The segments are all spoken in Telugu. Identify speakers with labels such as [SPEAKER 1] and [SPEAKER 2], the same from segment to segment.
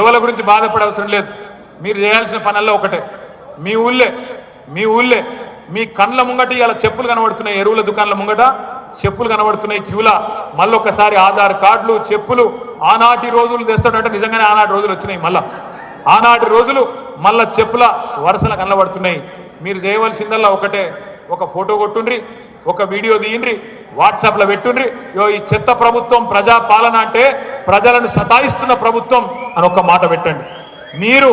[SPEAKER 1] ఎవరి గురించి బాధపడే అవసరం లేదు. మీరు చేయాల్సిన పనల్లో ఒకటే. మీ ఊళ్ళే మీ ఊళ్ళే మీ కండ్ల ముంగట ఇలా చెప్పులు కనబడుతున్నాయి ఎరువుల దుకాణాల ముంగట చెప్పులు కనబడుతున్నాయి క్యూలా. మళ్ళొక్కసారి ఆధార్ కార్డులు చెప్పులు ఆనాటి రోజులు తెస్తాడంటే నిజంగానే ఆనాటి రోజులు వచ్చినాయి మళ్ళా. ఆనాటి రోజులు మళ్ళా చెప్పుల వరుసలు కనబడుతున్నాయి. మీరు చేయవలసిందల్లా ఒకటే. ఒక ఫోటో కొట్టుండ్రి ఒక వీడియో తీయండ్రి వాట్సాప్లో పెట్టుండ్రి ఈ చెత్త ప్రభుత్వం ప్రజా పాలన అంటే ప్రజలను సతాయిస్తున్న ప్రభుత్వం అని ఒక మాట పెట్టండి. మీరు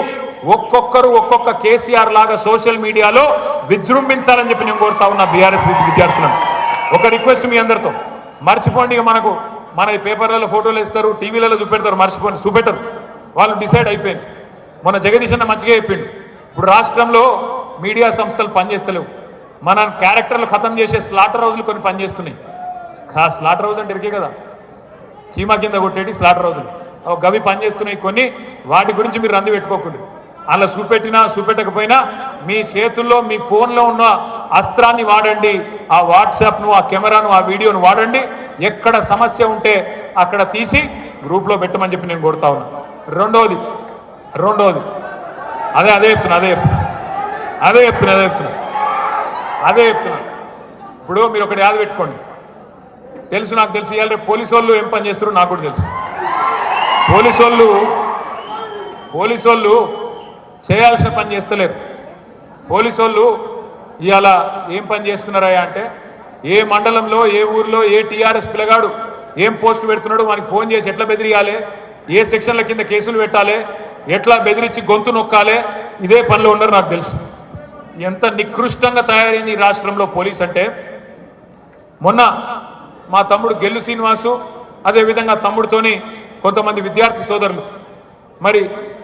[SPEAKER 1] ఒక్కొక్కరు ఒక్కొక్క కేసీఆర్ లాగా సోషల్ మీడియాలో విజృంభించాలని చెప్పి నేను కోరుతా ఉన్నా బీఆర్ఎస్ విద్యార్థులను. ఒక రిక్వెస్ట్ మీ అందరితో. మర్చిపోండి మనకు మన ఈ పేపర్లలో ఫోటోలు ఇస్తారు టీవీలలో చూపెడతారు మర్చిపోండి చూపెట్టరు. వాళ్ళు డిసైడ్ అయిపోయింది. మన జగదీష్ అన్న మంచిగా చెప్పిండు. ఇప్పుడు రాష్ట్రంలో మీడియా సంస్థలు పనిచేస్తలేవు. మన క్యారెక్టర్లు ఖతం చేసే స్లాటర్ హౌజులు కొన్ని పనిచేస్తున్నాయి. ఆ స్లాటర్ హౌజ్ అంటే ఇరికే కదా. చీమా కింద కొట్టేటి స్లాటర్ హౌజులు గవి పనిచేస్తున్నాయి కొన్ని వాటి గురించి మీరు రంది పెట్టుకోకండి. అలా చూపెట్టినా చూపెట్టకపోయినా మీ చేతుల్లో మీ ఫోన్లో ఉన్న అస్త్రాన్ని వాడండి. ఆ వాట్సాప్ను ఆ కెమెరాను ఆ వీడియోను వాడండి. ఎక్కడ సమస్య ఉంటే అక్కడ తీసి గ్రూప్లో పెట్టమని చెప్పి నేను కొడతా ఉన్నా. రెండోది రెండోది. అదే అదే చెప్తున్నా అదే చెప్తున్నా. అదే చెప్తున్నా అదే చెప్తున్నా. అదే చెప్తున్నా. ఇప్పుడు మీరు ఒకటి యాద పెట్టుకోండి. తెలుసు నాకు తెలుసు. ఇవాళ రేపు పోలీసు వాళ్ళు ఏం పని చేస్తారు నాకు కూడా తెలుసు. పోలీసు వాళ్ళు పోలీసు వాళ్ళు చేయాల్సిన పని చేస్తలేరు. పోలీసు వాళ్ళు ఇవాళ ఏం పని చేస్తున్నారా అంటే ఏ మండలంలో ఏ ఊర్లో ఏ టీఆర్ఎస్ పిల్లగాడు ఏం పోస్ట్ పెడుతున్నాడు మనకి ఫోన్ చేసి ఎట్లా బెదిరియాలి? ఏ సెక్షన్ల కింద కేసులు పెట్టాలి? ఎట్లా బెదిరించి గొంతు నొక్కాలి? ఇదే పనిలో ఉన్నారు నాకు తెలుసు. ఎంత నికృష్టంగా తయారైంది ఈ రాష్ట్రంలో పోలీస్ అంటే మొన్న మా తమ్ముడు గెల్లు శ్రీనివాసు అదేవిధంగా తమ్ముడితోని కొంతమంది విద్యార్థి సోదరులు. మరి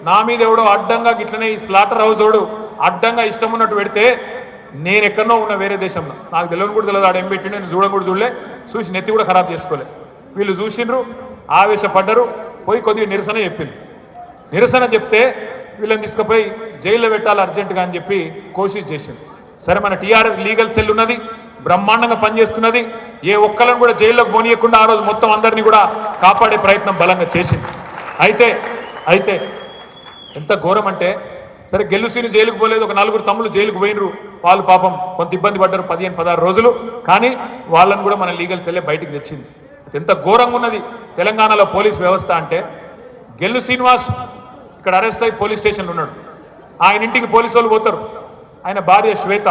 [SPEAKER 1] నా మీద ఎవడో అడ్డంగా గిట్లనే ఈ స్లాటర్ హౌస్ వాడు అడ్డంగా ఇష్టం ఉన్నట్టు పెడితే నేను ఎక్కడనో ఉన్న వేరే దేశంలో. నాకు తెలియని కూడా తెలియదు ఆడ ఏం పెట్టి నేను చూడడం కూడా చూడలే. చూసి నెత్తి కూడా ఖరాబ్ చేసుకోలే. వీళ్ళు చూసిండ్రు ఆవేశపడ్డరు పోయి కొద్దిగా నిరసన చెప్పింది. నిరసన చెప్తే వీళ్ళని తీసుకుపోయి జైల్లో పెట్టాలి అర్జెంటుగా అని చెప్పి కోషిష్ చేసింది. సరే మన టీఆర్ఎస్ లీగల్ సెల్ ఉన్నది. బ్రహ్మాండంగా పనిచేస్తున్నది. ఏ ఒక్కలను కూడా జైల్లోకి పోనీయకుండా ఆ రోజు మొత్తం అందరినీ కూడా కాపాడే ప్రయత్నం బలంగా చేసింది. అయితే అయితే ఎంత ఘోరం అంటే సరే గెలుసీని జైలుకు పోలేదు ఒక నలుగురు తమ్ముళ్ళు జైలుకు పోయినరు వాళ్ళు పాపం కొంత ఇబ్బంది పడ్డారు పదిహేను పదహారు రోజులు కానీ వాళ్ళని కూడా మన లీగల్ సెల్లే బయటికి తెచ్చింది. ఎంత ఘోరంగా ఉన్నది. తెలంగాణలో పోలీస్ వ్యవస్థ అంటే గెల్లు శ్రీనివాస్ ఇక్కడ అరెస్ట్ అయి పోలీస్ స్టేషన్లో ఉన్నాడు. ఆయన ఇంటికి పోలీసు వాళ్ళు పోతారు. ఆయన భార్య శ్వేత.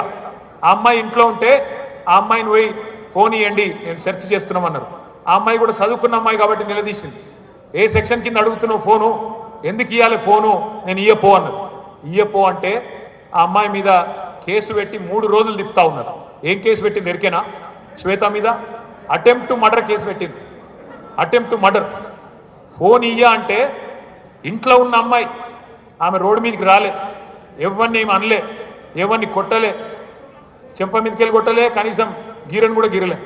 [SPEAKER 1] ఆ అమ్మాయి ఇంట్లో ఉంటే ఆ అమ్మాయిని పోయి ఫోన్ ఇవ్వండి నేను సెర్చ్ చేస్తున్నాం అన్నారు ఆ అమ్మాయి కూడా చదువుకున్న అమ్మాయి కాబట్టి నిలదీసింది. ఏ సెక్షన్ కింద అడుగుతున్నావు ఫోను ఎందుకు ఇవ్వాలి ఫోను నేను ఇయ్యపో అన్నారు. ఇయ్యపో అంటే ఆ అమ్మాయి మీద కేసు పెట్టి మూడు రోజులు తిప్పుతా ఉన్నారు. ఏం కేసు పెట్టింది? ఎరికేనా? శ్వేత మీద? అటెంప్ట్ టు మర్డర్ కేసు పెట్టింది. అటెంప్ట్ టు మర్డర్ ఫోన్ ఇయ్యా అంటే ఇంట్లో ఉన్న అమ్మాయి. ఆమె రోడ్డు మీదకి రాలే. ఎవరిని ఏమి అనలే. ఎవరిని కొట్టలే. చెంప మీదకి వెళ్ళి కొట్టలే కనీసం గీరని కూడా గీరలే.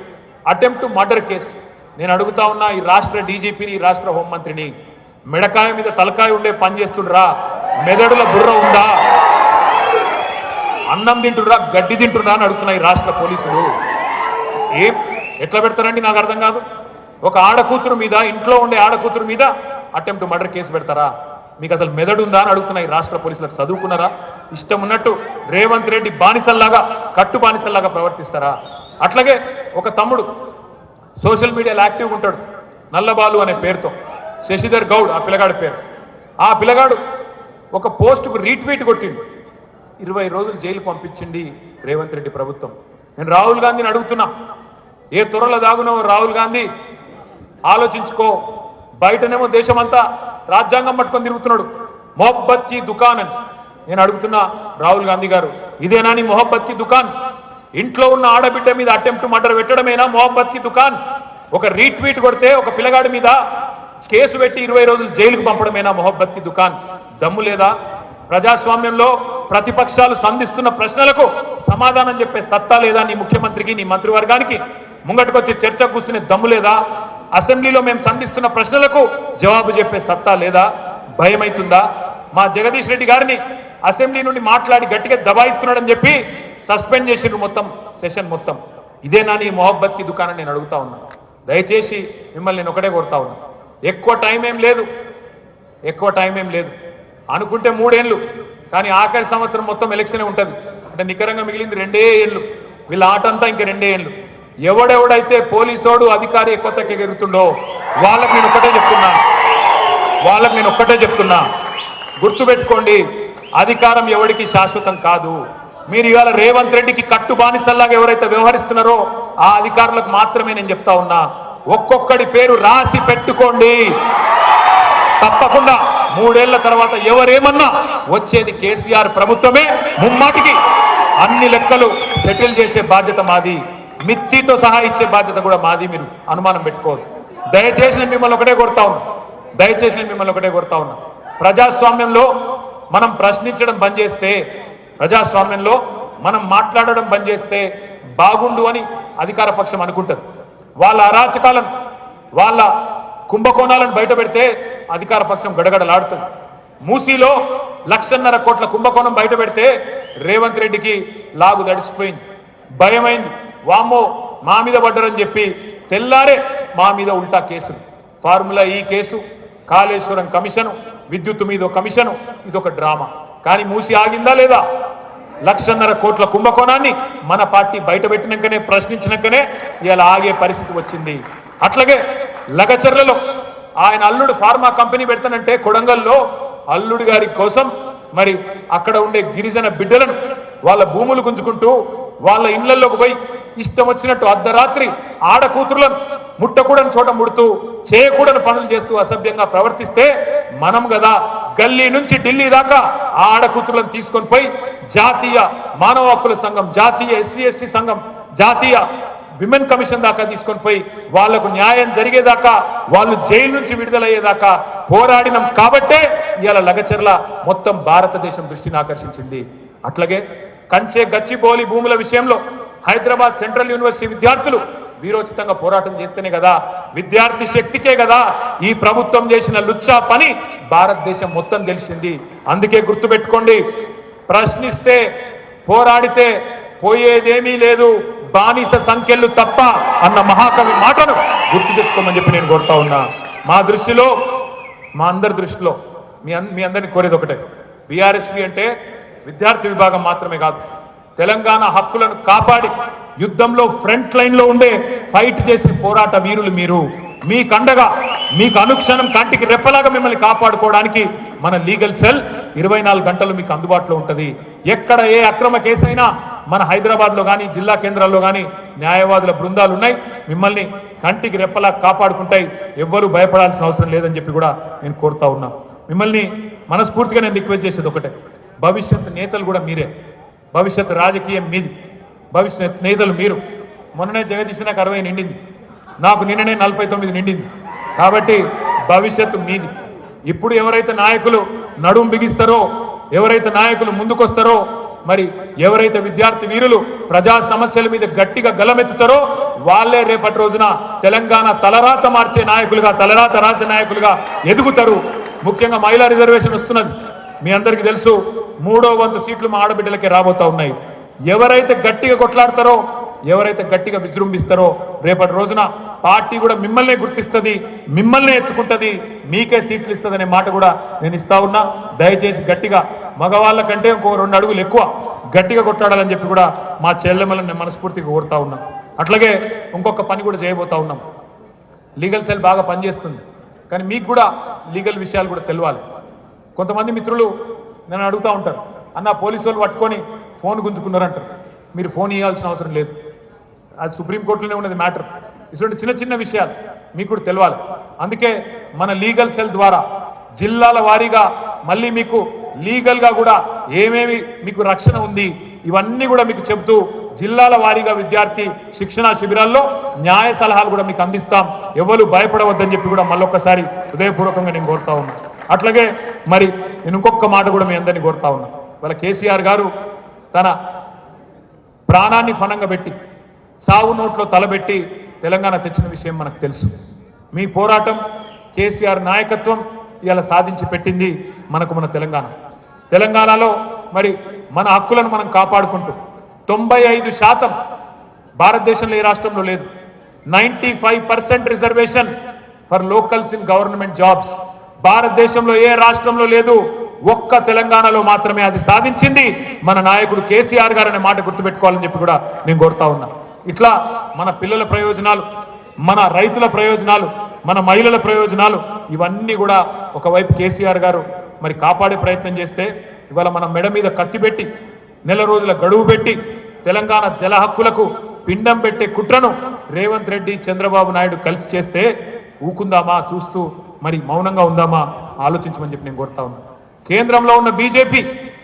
[SPEAKER 1] అటెంప్ట్ మర్డర్ కేసు నేను అడుగుతా ఉన్నా ఈ రాష్ట్ర డీజీపీని ఈ రాష్ట్ర హోంమంత్రిని మెడకాయ మీద తలకాయ ఉండే పని చేస్తుండ్రా? మెదడుల బుర్ర ఉందా? అన్నం తింటురా గడ్డి తింటుర్రా అని అడుగుతున్నా ఈ రాష్ట్ర పోలీసులు. ఏం? ఎట్లా పెడతారండి? నాకు అర్థం కాదు. ఒక ఆడకూతురు మీద ఇంట్లో ఉండే ఆడకూతురు మీద అటెంప్ట్ మర్డర్ కేసు పెడతారా? మీకు అసలు మెదడు ఉందా అని అడుగుతున్నాయి రాష్ట్ర పోలీసులకు చదువుకున్నారా? ఇష్టం ఉన్నట్టు రేవంత్ రెడ్డి బానిసల్లాగా కట్టు బానిసల్లాగా ప్రవర్తిస్తారా? అట్లాగే ఒక తమ్ముడు సోషల్ మీడియాలో యాక్టివ్గా ఉంటాడు నల్లబాలు అనే పేరుతో. శశిధర్ గౌడ్ ఆ పిల్లగాడి పేరు. ఆ పిల్లగాడు ఒక పోస్టుకు రీట్వీట్ కొట్టిండు. ఇరవై రోజులు జైలు పంపించింది రేవంత్ రెడ్డి ప్రభుత్వం. నేను రాహుల్ గాంధీని అడుగుతున్నా ఏ త్వరలో దాగునో రాహుల్ గాంధీ? ఆలోచించుకో బయటనేమో దేశమంతా రాజ్యాంగం పట్టుకొని తిరుగుతున్నాడు. మొహబ్బత్కి దుకాన్ అని. నేను అడుగుతున్నా రాహుల్ గాంధీ గారు ఇదేనా నీ మొహబ్బత్కి దుకాన్? ఇంట్లో ఉన్న ఆడబిడ్డ మీద అటెంప్ట్ మర్డర్ పెట్టడమేనా మొహబ్బత్కి దుకాన్? ఒక రీట్వీట్ కొడితే ఒక పిల్లగాడి మీద కేసు పెట్టి ఇరవై రోజులు జైలుకు పంపడమేనా మొహబ్బత్కి దుకాన్? దమ్ము లేదా? ప్రజాస్వామ్యంలో ప్రతిపక్షాలు సంధిస్తున్న ప్రశ్నలకు సమాధానం చెప్పే సత్తా లేదా నీ ముఖ్యమంత్రికి నీ మంత్రివర్గానికి? ముంగటికొచ్చి చర్చ కూర్చునే దమ్ము లేదా? అసెంబ్లీలో మేము సంధిస్తున్న ప్రశ్నలకు జవాబు చెప్పే సత్తా లేదా భయమైతుందా? మా జగదీష్ రెడ్డి గారిని అసెంబ్లీ నుండి మాట్లాడి గట్టిగా దబాయిస్తున్నాడని చెప్పి సస్పెండ్ చేసిండ్రు మొత్తం సెషన్ మొత్తం. ఇదేనా నీ మొహబ్బత్కి దుకాణం నేను అడుగుతా ఉన్నా. దయచేసి మిమ్మల్ని నేను ఒకటే కొడతా ఉన్నా. ఎక్కువ టైం ఏం లేదు. ఎక్కువ టైం ఏం లేదు. అనుకుంటే మూడేళ్ళు కానీ ఆఖరి సంవత్సరం మొత్తం ఎలక్షనే ఉంటుంది. అంటే నికరంగా మిగిలింది రెండే ఏళ్ళు. వీళ్ళ ఆట అంతా ఇంక రెండే ఏళ్ళు. ఎవడెవడైతే పోలీసోడు అధికారి కొత్తకి ఎగురుతుండో వాళ్ళకి నేను ఒక్కటే చెప్తున్నా. వాళ్ళకి నేను ఒక్కటే చెప్తున్నా. గుర్తుపెట్టుకోండి అధికారం ఎవడికి శాశ్వతం కాదు. మీరు ఇవాళ రేవంత్ రెడ్డికి కట్టు బానిసల్లాగా ఎవరైతే వ్యవహరిస్తున్నారో ఆ అధికారులకు మాత్రమే నేను చెప్తా ఉన్నా. ఒక్కొక్కడి పేరు రాసి పెట్టుకోండి. తప్పకుండా మూడేళ్ళ తర్వాత ఎవరేమన్నా వచ్చేది కేసీఆర్ ప్రభుత్వమే ముమ్మాటికి. అన్ని లెక్కలు సెటిల్ చేసే బాధ్యత మాది. మిత్తితో సహా ఇచ్చే బాధ్యత కూడా మాది మీరు అనుమానం పెట్టుకోవద్దు. దయచేసి నేను మిమ్మల్ని ఒకటే కొడతా ఉన్నా. దయచేసి నేను మిమ్మల్ని ఒకటే కొడతా ఉన్నా. ప్రజాస్వామ్యంలో మనం ప్రశ్నించడం బంద్ చేస్తే ప్రజాస్వామ్యంలో మనం మాట్లాడడం బంద్ చేస్తే బాగుండు అని అధికార పక్షం అనుకుంటుంది. వాళ్ళ అరాచకాలను వాళ్ళ కుంభకోణాలను బయట పెడితే అధికార పక్షం గడగడలాడుతుంది. మూసీలో లక్షన్నర కోట్ల కుంభకోణం బయట పెడితే రేవంత్ రెడ్డికి లాగు దడిసిపోయింది భయమైంది. వామ్మో మా మీద పడ్డరని చెప్పి తెల్లారే మా మీద ఉల్టా కేసులు ఫార్ములా ఈ కేసు కాళేశ్వరం కమిషను విద్యుత్ మీద కమిషను ఇదొక డ్రామా. కానీ మూసి ఆగిందా లేదా? లక్షన్నర కోట్ల కుంభకోణాన్ని మన పార్టీ బయట పెట్టినాకనే ప్రశ్నించినాకనే ఇలా ఆగే పరిస్థితి వచ్చింది. అట్లాగే లగచర్లలో ఆయన అల్లుడు ఫార్మా కంపెనీ పెడతానంటే కొడంగల్లో అల్లుడు గారి కోసం మరి అక్కడ ఉండే గిరిజన బిడ్డలను వాళ్ళ భూములు గుంజుకుంటూ వాళ్ళ ఇళ్ళలోకి పోయి ఇష్టం వచ్చినట్టు అర్ధరాత్రి ఆడ కూతురులను ముట్టకూడని చోట ముడుతూ చేయకూడని పనులు చేస్తూ అసభ్యంగా ప్రవర్తిస్తే మనం కదా గల్లీ నుంచి ఢిల్లీ దాకా ఆ ఆడ కూతురులను తీసుకొని పోయి జాతీయ మానవ హక్కుల సంఘం జాతీయ ఎస్సీ ఎస్టీ సంఘం జాతీయ విమెన్ కమిషన్ దాకా తీసుకొని పోయి వాళ్ళకు న్యాయం జరిగేదాకా వాళ్ళు జైలు నుంచి విడుదలయ్యేదాకా పోరాడినం కాబట్టే ఇవాళ లగచర్ల మొత్తం భారతదేశం దృష్టిని ఆకర్షించింది. అట్లాగే కంచే గచ్చిబోలి భూముల విషయంలో హైదరాబాద్ సెంట్రల్ యూనివర్సిటీ విద్యార్థులు వీరోచితంగా పోరాటం చేస్తేనే కదా విద్యార్థి శక్తికే కదా ఈ ప్రభుత్వం చేసిన లుచ్చా పని భారతదేశం మొత్తం తెలిసింది అందుకే గుర్తుపెట్టుకోండి ప్రశ్నిస్తే పోరాడితే పోయేదేమీ లేదు బానిస సంఖ్యలు తప్ప అన్న మహాకవి మాటను గుర్తు తెచ్చుకోమని చెప్పి నేను కోరుతా ఉన్నా. మా దృష్టిలో మా అందరి దృష్టిలో మీ అన్- మీ అందరిని కోరేది ఒకటే. బీఆర్ఎస్వి అంటే విద్యార్థి విభాగం మాత్రమే కాదు. తెలంగాణ హక్కులను కాపాడి యుద్ధంలో ఫ్రంట్ లైన్లో ఉండే ఫైట్ చేసే పోరాట వీరులు మీరు. మీ కండగా మీకు అనుక్షణం కంటికి రెప్పలాగా మిమ్మల్ని కాపాడుకోవడానికి మన లీగల్ సెల్ ఇరవై నాలుగు గంటలు మీకు అందుబాటులో ఉంటుంది. ఎక్కడ ఏ అక్రమ కేసైనా మన హైదరాబాద్లో కానీ జిల్లా కేంద్రాల్లో కానీ న్యాయవాదుల బృందాలు ఉన్నాయి. మిమ్మల్ని కంటికి రెప్పలా కాపాడుకుంటాయి. ఎవ్వరూ భయపడాల్సిన అవసరం లేదని చెప్పి కూడా నేను కోరుతా ఉన్నా. మిమ్మల్ని మనస్ఫూర్తిగా నేను రిక్వెస్ట్ చేసేది ఒకటే. భవిష్యత్ నేతలు కూడా మీరే. భవిష్యత్ రాజకీయం మీది. భవిష్యత్ నేతలు మీరు. మొన్ననే జగదీశ్ నాకు అరవై నిండింది. నాకు నిన్ననే నలభై తొమ్మిది నిండింది. కాబట్టి భవిష్యత్తు మీది. ఇప్పుడు ఎవరైతే నాయకులు నడుం బిగిస్తారో ఎవరైతే నాయకులు ముందుకొస్తారో మరి ఎవరైతే విద్యార్థి వీరులు ప్రజా సమస్యల మీద గట్టిగా గలమెత్తుతారో వాళ్ళే రేపటి రోజున తెలంగాణ తలరాత మార్చే నాయకులుగా తలరాత రాసే నాయకులుగా ఎదుగుతారు. ముఖ్యంగా మహిళా రిజర్వేషన్ వస్తున్నది. మీ అందరికీ తెలుసు మూడో వంతు సీట్లు మా ఆడబిడ్డలకే రాబోతా ఉన్నాయి. ఎవరైతే గట్టిగా కొట్లాడతారో ఎవరైతే గట్టిగా విజృంభిస్తారో రేపటి రోజున పార్టీ కూడా మిమ్మల్నే గుర్తిస్తుంది మిమ్మల్నే ఎత్తుకుంటది మీకే సీట్లు ఇస్తుంది అనే మాట కూడా నేను ఇస్తా ఉన్నా. దయచేసి గట్టిగా మగవాళ్ళ కంటే ఇంకో రెండు అడుగులు ఎక్కువ గట్టిగా కొట్లాడాలని చెప్పి కూడా మా చెల్లెమ్మలను నేను మనస్ఫూర్తిగా కోరుతా ఉన్నా. అట్లాగే ఇంకొక పని కూడా చేయబోతా ఉన్నాం. లీగల్ సెల్ బాగా పనిచేస్తుంది. కానీ మీకు కూడా లీగల్ విషయాలు కూడా తెలియాలి కొంతమంది మిత్రులు నన్ను అడుగుతూ ఉంటారు. అన్న పోలీసు వాళ్ళు పట్టుకొని ఫోన్ గుంజుకున్నారంటారు మీరు ఫోన్ ఇవ్వాల్సిన అవసరం లేదు. అది సుప్రీంకోర్టులోనే ఉన్నది మ్యాటర్. ఇటువంటి చిన్న చిన్న విషయాలు మీకు కూడా తెలియాలి అందుకే మన లీగల్ సెల్ ద్వారా జిల్లాల వారీగా మళ్ళీ మీకు లీగల్గా కూడా ఏమేమి మీకు రక్షణ ఉంది ఇవన్నీ కూడా మీకు చెబుతూ జిల్లాల వారీగా విద్యార్థి శిక్షణా శిబిరాల్లో న్యాయ సలహాలు కూడా మీకు అందిస్తాం. ఎవరు భయపడవద్దని చెప్పి కూడా మళ్ళొక్కసారి హృదయపూర్వకంగా నేను కోరుతా ఉన్నాను అట్లాగే మరి నేను ఇంకొక మాట కూడా మీ అందరినీ కోరుతా ఉన్నా. వాళ్ళ కేసీఆర్ గారు తన ప్రాణాన్ని ఫనంగా పెట్టి సావు నోట్లో తలబెట్టి తెలంగాణ తెచ్చిన విషయం మనకు తెలుసు. మీ పోరాటం కేసీఆర్ నాయకత్వం ఇలా సాధించి పెట్టింది మనకు మన తెలంగాణ. తెలంగాణలో మరి మన హక్కులను మనం కాపాడుకుంటూ తొంభై ఐదు శాతం భారతదేశంలో ఏ రాష్ట్రంలో లేదు. Ninety five percent reservation for locals in government jobs. భారతదేశంలో ఏ రాష్ట్రంలో లేదు. ఒక్క తెలంగాణలో మాత్రమే అది సాధించింది. మన నాయకుడు కేసీఆర్ గారు అనే మాట గుర్తుపెట్టుకోవాలని చెప్పి కూడా నేను కోరుతా ఉన్నా. ఇట్లా మన పిల్లల ప్రయోజనాలు మన రైతుల ప్రయోజనాలు మన మహిళల ప్రయోజనాలు ఇవన్నీ కూడా ఒకవైపు కేసీఆర్ గారు మరి కాపాడే ప్రయత్నం చేస్తే ఇవాళ మన మెడ మీద కత్తి పెట్టి నెల రోజుల గడువు పెట్టి తెలంగాణ జల హక్కులకు పిండం పెట్టే కుట్రను రేవంత్ రెడ్డి చంద్రబాబు నాయుడు కలిసి చేస్తే ఊకుందామా చూస్తూ మరి మౌనంగా ఉందామా? ఆలోచించమని చెప్పి నేను కోరుతా ఉన్నా. కేంద్రంలో ఉన్న బీజేపీ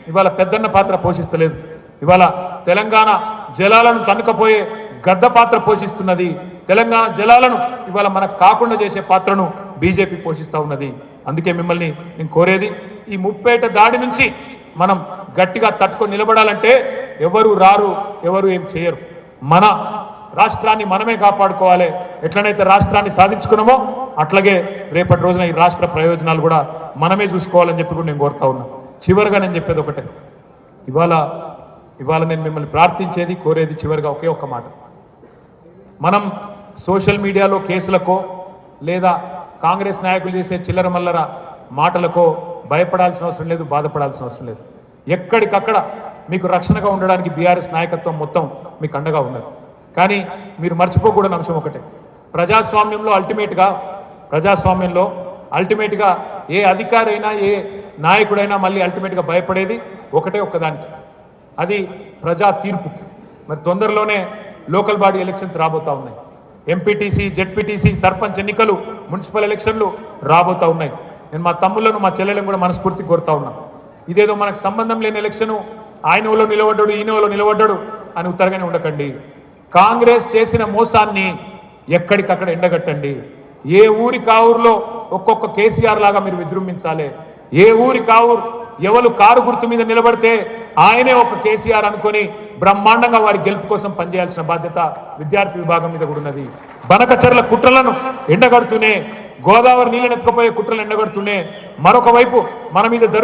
[SPEAKER 1] ఇవాళ పెద్దన్న పాత్ర పోషిస్తలేదు. ఇవాళ తెలంగాణ జలాలను తన్నుకపోయే గద్ద పాత్ర పోషిస్తున్నది. తెలంగాణ జలాలను ఇవాళ మనకు కాకుండా చేసే పాత్రను బీజేపీ పోషిస్తూ ఉన్నది. అందుకే మిమ్మల్ని నేను కోరేది ఈ ముప్పేట దాడి నుంచి మనం గట్టిగా తట్టుకొని నిలబడాలంటే ఎవరు రారు ఎవరు ఏం చేయరు. మన రాష్ట్రాన్ని మనమే కాపాడుకోవాలి. ఎట్లనైతే రాష్ట్రాన్ని సాధించుకున్నామో అట్లాగే రేపటి రోజున ఈ రాష్ట్ర ప్రయోజనాలు కూడా మనమే చూసుకోవాలని చెప్పి కూడా నేను కోరుతా ఉన్నా. చివరిగా నేను చెప్పేది ఒకటే. ఇవాళ ఇవాళ నేను మిమ్మల్ని ప్రార్థించేది కోరేది చివరిగా ఒకే ఒక్క మాట. మనం సోషల్ మీడియాలో కేసులకో లేదా కాంగ్రెస్ నాయకులు చేసే చిల్లర మల్లర మాటలకో భయపడాల్సిన అవసరం లేదు బాధపడాల్సిన అవసరం లేదు. ఎక్కడికక్కడ మీకు రక్షణగా ఉండడానికి బీఆర్ఎస్ నాయకత్వం మొత్తం మీకు అండగా ఉన్నది. కానీ మీరు మర్చిపోకూడని అంశం ఒకటే. ప్రజాస్వామ్యంలో అల్టిమేట్గా ప్రజాస్వామ్యంలో అల్టిమేట్గా ఏ అధికారైనా ఏ నాయకుడైనా మళ్ళీ అల్టిమేట్గా భయపడేది ఒకటే ఒక్కదానికి. అది ప్రజా తీర్పు. మరి తొందరలోనే లోకల్ బాడీ ఎలక్షన్స్ రాబోతా ఉన్నాయి. ఎంపీటీసీ జెడ్పీటీసీ సర్పంచ్ ఎన్నికలు మున్సిపల్ ఎలక్షన్లు రాబోతా ఉన్నాయి. నేను మా తమ్ముళ్ళను మా చెల్లెలను కూడా మనస్ఫూర్తి కోరుతా ఉన్నా. ఇదేదో మనకు సంబంధం లేని ఎలక్షను ఆయన ఊళ్ళో నిలబడ్డాడు ఈయన ఊళ్ళో నిలబడ్డాడు అని ఉత్తరగానే ఉండకండి. కాంగ్రెస్ చేసిన మోసాన్ని ఎక్కడికక్కడ ఎండగట్టండి. ఏ ఊరి కావురులో ఒక్కొక్క కేసీఆర్ లాగా మీరు విజృంభించాలి. ఏ ఊరి కావురు ఎవరు కారు గుర్తు మీద నిలబడితే ఆయనే ఒక కేసీఆర్ అనుకొని బ్రహ్మాండంగా వారి గెలుపు కోసం పనిచేయాల్సిన బాధ్యత విద్యార్థి విభాగం మీద కూడా ఉన్నది. బనకచర్ల కుట్రలను ఎండగడుతూనే గోదావరి నీళ్ళని ఎత్తుకుపోయే కుట్రలు ఎండగడుతూనే మరొక వైపు మన మీద